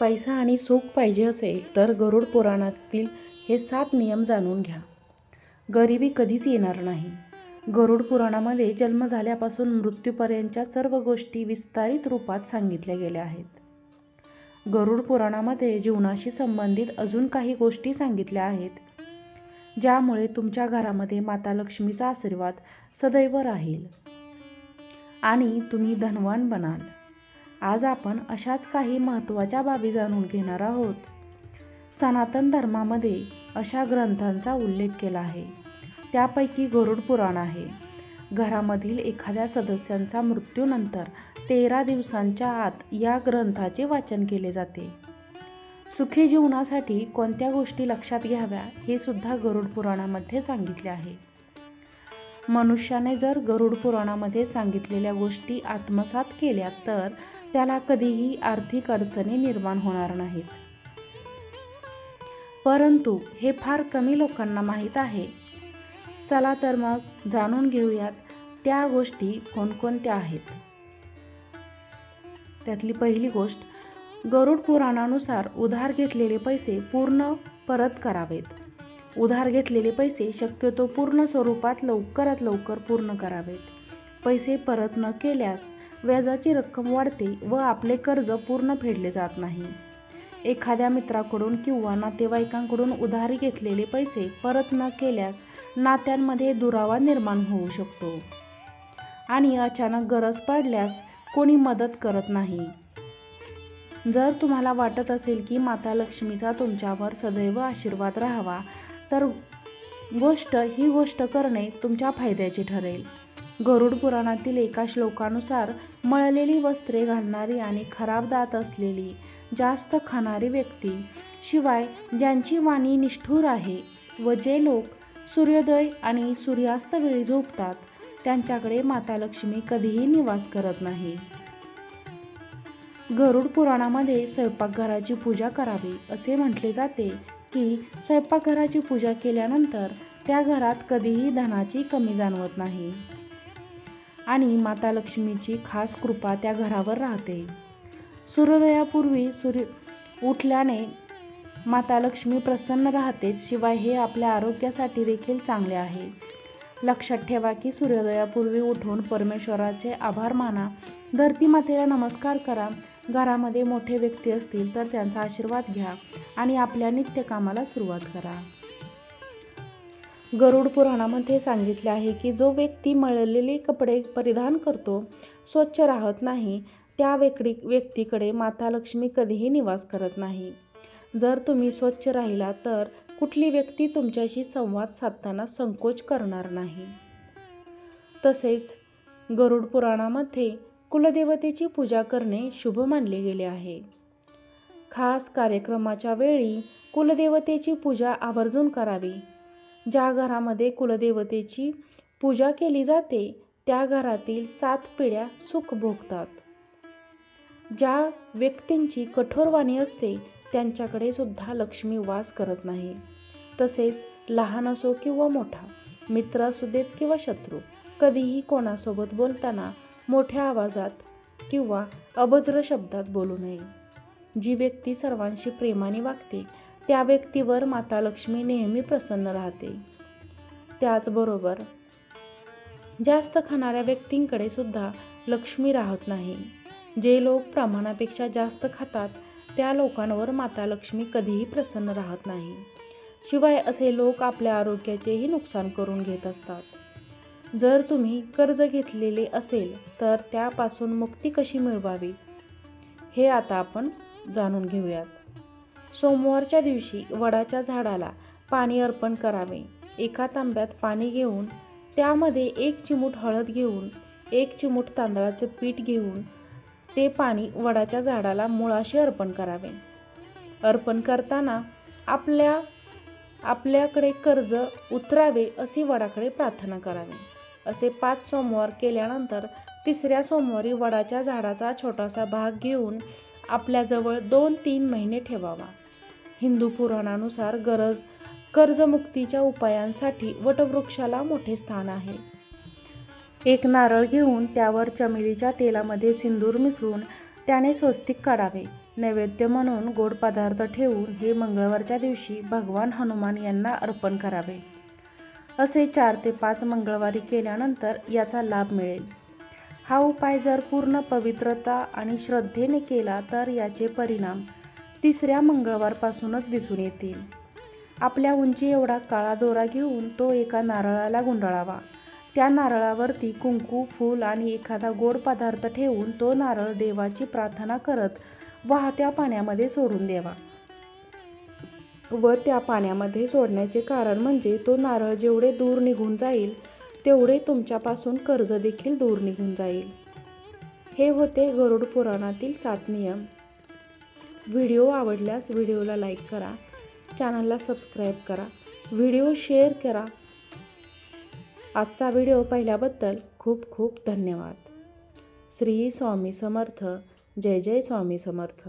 पैसा आणि सुख पाहिजे असेल तर गरुड पुराणातील हे सात नियम जाणून घ्या. गरिबी कधीच येणार नाही. गरुड पुराणामध्ये जन्म झाल्यापासून मृत्यूपर्यंतच्या सर्व गोष्टी विस्तारित रूपात सांगितल्या गेल्या आहेत. गरुड पुराणामध्ये जीवनाशी संबंधित अजून काही गोष्टी सांगितल्या आहेत. ज्यामुळे तुमच्या घरामध्ये माता लक्ष्मीचा आशीर्वाद सदैव राहील. आणि तुम्ही धनवान बनाल. आज आपण अशाच काही महत्त्वाच्या बाबी जाणून घेणार आहोत. सनातन धर्मामध्ये अशा ग्रंथांचा उल्लेख केला आहे. त्यापैकी गरुड पुराण आहे. घरामधील एखाद्या सदस्यांचा मृत्यूनंतर तेरा दिवसांच्या आत या ग्रंथाचे वाचन केले जाते. सुखी जीवनासाठी कोणत्या गोष्टी लक्षात घ्याव्या हे सुद्धा गरुड पुराणामध्ये सांगितले आहे. मनुष्याने जर गरुड पुराणामध्ये सांगितलेल्या गोष्टी आत्मसात केल्या तर त्याला कधीही आर्थिक अडचणी निर्माण होणार नाहीत. परंतु हे फार कमी लोकांना माहीत आहे. चला तर मग जाणून घेऊयात त्या गोष्टी कोणकोणत्या आहेत. त्यातली पहिली गोष्ट गरुड पुराणानुसार उधार घेतलेले पैसे पूर्ण परत करावेत. उधार घेतलेले पैसे शक्यतो पूर्ण स्वरूपात लवकरात लवकर पूर्ण करावेत. पैसे परत न केल्यास व्याजाची रक्कम वाढते व आपले कर्ज पूर्ण फेडले जात नाही. एखाद्या मित्राकडून किंवा नातेवाईकांकडून उधारी घेतलेले पैसे परत न केल्यास नात्यांमध्ये दुरावा निर्माण होऊ शकतो. आणि अचानक गरज पडल्यास कोणी मदत करत नाही. जर तुम्हाला वाटत असेल की माता लक्ष्मीचा तुमच्यावर सदैव आशीर्वाद राहावा तर गोष्ट ही गोष्ट करणे तुमच्या फायद्याची ठरेल. गरुड पुराणातील एका श्लोकानुसार मळलेली वस्त्रे घालणारी आणि खराब दात असलेली जास्त खाणारी व्यक्ती शिवाय ज्यांची वाणी निष्ठूर आहे व जे लोक सूर्योदय आणि सूर्यास्त वेळी झोपतात त्यांच्याकडे माता लक्ष्मी कधीही निवास करत नाही. गरुड पुराणामध्ये स्वयंपाकघराची पूजा करावी असे म्हटले जाते की स्वयंपाकघराची पूजा केल्यानंतर त्या घरात कधीही धनाची कमी जाणवत नाही. आणि माता लक्ष्मीची खास कृपा त्या घरावर राहते. सूर्योदयापूर्वी सूर्य उठल्याने माता लक्ष्मी प्रसन्न राहते शिवाय हे आपल्या आरोग्यासाठी देखील चांगले आहे. लक्षात ठेवा की सूर्योदयापूर्वी उठून परमेश्वराचे आभार माना. धरती मातेला नमस्कार करा. घरामध्ये मोठे व्यक्ती असतील तर त्यांचा आशीर्वाद घ्या आणि आपल्या नित्यकामाला सुरुवात करा. गरुड पुराणामध्ये सांगितले आहे की जो व्यक्ती मळलेले कपडे परिधान करतो स्वच्छ राहत नाही त्या व्यक्ती व्यक्तीकडे माता लक्ष्मी कधीही निवास करत नाही. जर तुम्ही स्वच्छ राहिला तर कुठली व्यक्ती तुमच्याशी संवाद साधताना संकोच करणार नाही. तसेच गरुड पुराणामध्ये कुलदेवतेची पूजा करणे शुभ मानले गेले आहे. खास कार्यक्रमाच्या वेळी कुलदेवतेची पूजा आवर्जून करावी. ज्या घरामध्ये कुलदेवतेची पूजा केली जाते त्या घरातील सात पिढ्या सुख भोगतात. ज्या व्यक्तींची कठोर वाणी असते त्यांच्याकडे सुद्धा लक्ष्मी वास करत नाही. तसेच लहान असो किंवा मोठा मित्र असू देत किंवा शत्रू कधीही कोणासोबत बोलताना मोठ्या आवाजात किंवा अभद्र शब्दात बोलू नये. जी व्यक्ती सर्वांशी प्रेमाने वागते त्या व्यक्तीवर माता लक्ष्मी नेहमी प्रसन्न राहते. त्याचबरोबर जास्त खाणाऱ्या व्यक्तींकडे सुद्धा लक्ष्मी राहत नाही. जे लोक प्रमाणापेक्षा जास्त खातात त्या लोकांवर माता लक्ष्मी कधीही प्रसन्न राहत नाही. शिवाय असे लोक आपल्या आरोग्याचेही नुकसान करून घेत असतात. जर तुम्ही कर्ज घेतलेले असेल तर त्यापासून मुक्ती कशी मिळवावी? हे आता आपण जाणून घेऊयात. सोमवारच्या दिवशी वडाच्या झाडाला पाणी अर्पण करावे. एका तांब्यात पाणी घेऊन त्यामध्ये एक चिमूट हळद घेऊन एक चिमूट तांदळाचं पीठ घेऊन ते पाणी वडाच्या झाडाला मुळाशी अर्पण करावे. अर्पण करताना आपल्या आपल्याकडे कर्ज उतरावे अशी वडाकडे प्रार्थना करावी. असे पाच सोमवार केल्यानंतर तिसऱ्या सोमवारी वडाच्या झाडाचा छोटासा भाग घेऊन आपल्याजवळ दोन तीन महिने ठेवावा. हिंदू पुराणानुसार गरज कर्जमुक्तीच्या उपायांसाठी वटवृक्षाला मोठे स्थान आहे. एक नारळ घेऊन त्यावर चमेलीच्या तेलामध्ये सिंदूर मिसळून त्याने स्वस्तिक काढावे. नैवेद्य म्हणून गोड पदार्थ ठेवून हे मंगळवारच्या दिवशी भगवान हनुमान यांना अर्पण करावे. असे चार ते पाच मंगळवारी केल्यानंतर याचा लाभ मिळेल. हा उपाय जर पूर्ण पवित्रता आणि श्रद्धेने केला तर याचे परिणाम तिसऱ्या मंगळवारपासूनच दिसून येतील. आपल्या उंची एवढा काळा दोरा घेऊन तो एका नारळाला गुंडाळावा. त्या नारळावरती कुंकू फूल आणि एखादा गोड पदार्थ ठेवून तो नारळ देवाची प्रार्थना करत वाहत्या पाण्यामध्ये सोडून द्यावा. व त्या पाण्यामध्ये सोडण्याचे कारण म्हणजे तो नारळ जेवढे दूर निघून जाईल तेवढे तुमच्यापासून कर्ज देखील दूर निघून जाईल. हे होते गरुड पुराणातील सात नियम. व्हिडिओ आवडल्यास व्हिडिओला लाईक करा. चॅनलला सबस्क्राईब करा. व्हिडिओ शेअर करा. आजचा व्हिडिओ पाहिल्याबद्दल खूप खूप धन्यवाद. श्री स्वामी समर्थ. जय जय स्वामी समर्थ.